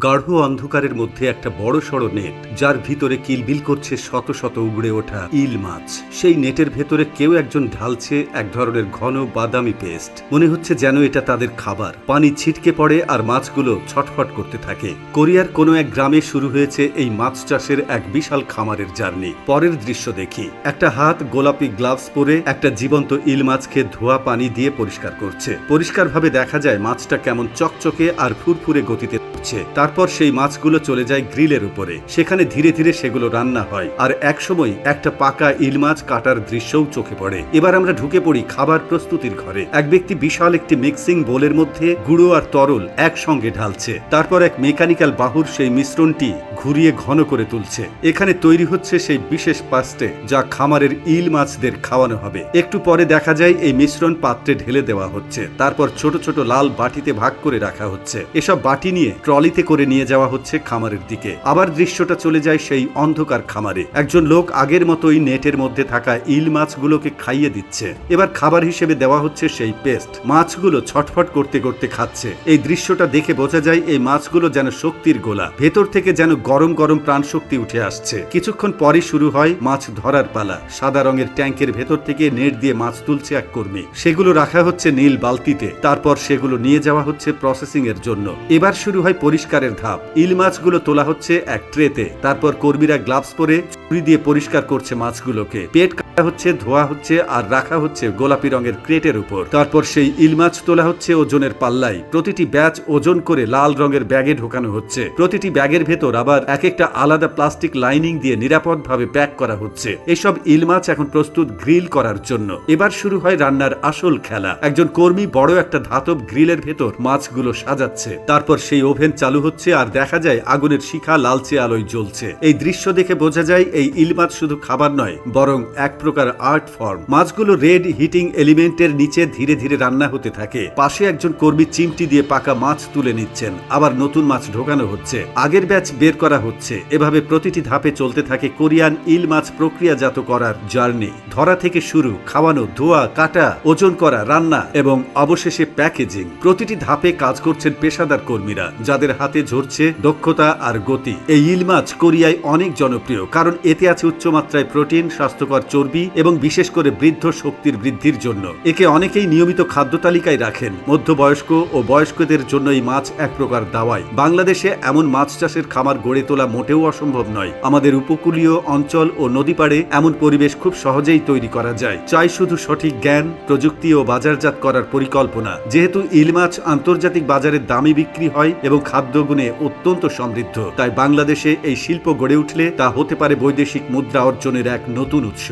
গাঢ় অন্ধকারের মধ্যে একটা বড় সড় নেট, যার ভিতরে কিলবিল করছে শত শত উগড়ে ওঠা ইল মাছ। সেই নেটের ভেতরে কেউ একজন ঢালছে এক ধরনের ঘন বাদামি পেস্ট। মনে হচ্ছে যেন এটা তাদের খাবার। পানি ছিটকে পড়ে আর মাছগুলো ছটফট করতে থাকে। কোরিয়ার কোনো এক গ্রামে শুরু হয়েছে এই মাছ চাষের এক বিশাল খামারের জার্নি। পরের দৃশ্য দেখি। একটা হাত গোলাপি গ্লাভস পরে একটা জীবন্ত ইল মাছকে ধোয়া পানি দিয়ে পরিষ্কার করছে। পরিষ্কারভাবে দেখা যায় মাছটা কেমন চকচকে আর ফুরফুরে গতিতে উঠছে। তারপর সেই মাছগুলো চলে যায় গ্রিলের উপরে। সেখানে ধীরে ধীরে সেগুলো রান্না হয়। আর একসময় একটা পাকা ইল মাছ কাটার দৃশ্যও চোখে পড়ে। এবার আমরা ঢুকে পড়ি খাবার প্রস্তুতির ঘরে। এক ব্যক্তি বিশাল একটি মিক্সিং বোলের মধ্যে গুঁড়ো আর তরল একসঙ্গে ঢালছে। তারপর এক মেকানিক্যাল বাহুর সেই মিশ্রণটি ঘুরিয়ে ঘন করে তুলছে। এখানে তৈরি হচ্ছে সেই বিশেষ পাস্টে যা খামারের ইল মাছদের খাওয়ানো হবে। একটু পরে দেখা যায় এই মিশ্রণ পাত্রে ঢেলে দেওয়া হচ্ছে। তারপর ছোট ছোট লাল বাটিতে ভাগ করে রাখা হচ্ছে। এসব বাটি নিয়ে ট্রলিতে করে নিয়ে যাওয়া হচ্ছে খামারের দিকে। আবার দৃশ্যটা চলে যায় সেই অন্ধকার খামারে। একজন লোক আগের মতোই নেটের মধ্যে থাকা ইল মাছগুলোকে খাইয়ে দিচ্ছে। এবার খাবার হিসেবে দেওয়া হচ্ছে সেই পেস্ট। মাছগুলো ছটফট করতে করতে খাচ্ছে। এই দৃশ্যটা দেখে বোঝা যায় এই মাছগুলো যেন শক্তির গোলা। ভেতর থেকে যেন গরম গরম প্রাণ শক্তি উঠে আসছে। কিছুক্ষণ পরে শুরু হয় মাছ ধরার পালা। সাদা রঙের ট্যাঙ্কের ভেতর থেকে নেট দিয়ে মাছ তুলছে এক কর্মী। সেগুলো রাখা হচ্ছে নীল বালতিতে। তারপর সেগুলো নিয়ে যাওয়া হচ্ছে প্রসেসিং এর জন্য। এবার শুরু হয় পরিষ্কারের ধাপ। ইল মাছগুলো তোলা হচ্ছে এক ট্রেতে। তারপর কর্মীরা গ্লাভস পরে ছুরি দিয়ে পরিষ্কার করছে মাছগুলোকে। পেট কাটা হচ্ছে, ধোয়া হচ্ছে আর রাখা হচ্ছে গোলাপি রঙের ক্রেটের উপর। তারপর সেই ইল মাছ তোলা হচ্ছে ওজনের পাল্লাই প্রতিটি ব্যাচ ওজন করে লাল রঙের ব্যাগে ঢোকানো হচ্ছে। প্রতিটি ব্যাগের ভেতর আবার এক একটা আলাদা প্লাস্টিক লাইনিং দিয়ে নিরাপদভাবে প্যাক করা হচ্ছে। এসব ইল মাছ এখন প্রস্তুত গ্রিল করার জন্য। এবার শুরু হয় রান্নার আসল খেলা। একজন কর্মী বড় একটা ধাতব গ্রিলের ভেতর মাছগুলো সাজাচ্ছে। তারপর সেই ওভেন চালু হচ্ছে আর দেখা যায় আগুনের শিখা লালচে আলোয় জ্বলছে। এই দৃশ্য দেখে বোঝা যায় এই ইল মাছ শুধু খাবার নয়, বরং এক প্রকার আর্ট ফর্ম। মাছগুলো রেড হিটিং এলিমেন্টের নিচে ধীরে ধীরে রান্না হতে থাকে। পাশে একজন কর্মী চিমটি দিয়ে পাকা মাছ তুলে নিচ্ছেন। আবার নতুন মাছ ঢোকানো হচ্ছে। আগের ব্যাচ বের করা হচ্ছে। এভাবে প্রতিটি ধাপে চলতে থাকে কোরিয়ান ইল মাছ প্রক্রিয়াজাত করার জার্নি। ধরা থেকে শুরু, খাওয়ানো, ধোয়া, কাটা, ওজন করা, রান্না এবং অবশেষে প্যাকেজিং। প্রতিটি ধাপে কাজ করছেন পেশাদার কর্মীরা, যাদের হাতে ঝরছে দক্ষতা আর গতি। এই ইল মাছ কোরিয়ায় অনেক জনপ্রিয়, কারণ এতে আছে উচ্চমাত্রায় প্রোটিন, স্বাস্থ্যকর চর্বি এবং বিশেষ করে বৃদ্ধ শক্তির বৃদ্ধির জন্য। একে অনেকেই নিয়মিত খাদ্য তালিকায় রাখেন। মধ্যবয়স্ক ও বয়স্কদের জন্য এই মাছ এক প্রকার দাওয়াই। বাংলাদেশে এমন মাছ চাষের খামার গড়ে তোলা মোটেও অসম্ভব নয়। আমাদের উপকূলীয় অঞ্চল ও নদীপাড়ে এমন পরিবেশ খুব সহজেই তৈরি করা যায়। চাই শুধু সঠিক জ্ঞান, প্রযুক্তি ও বাজারজাত করার পরিকল্পনা। যেহেতু ইল মাছ আন্তর্জাতিক বাজারে দামি বিক্রি হয় এবং খাদ্যগুণে অত্যন্ত সমৃদ্ধ, তাই বাংলাদেশে এই শিল্প গড়ে উঠলে তা হতে পারে বৈদেশিক মুদ্রা অর্জনের এক নতুন উৎস।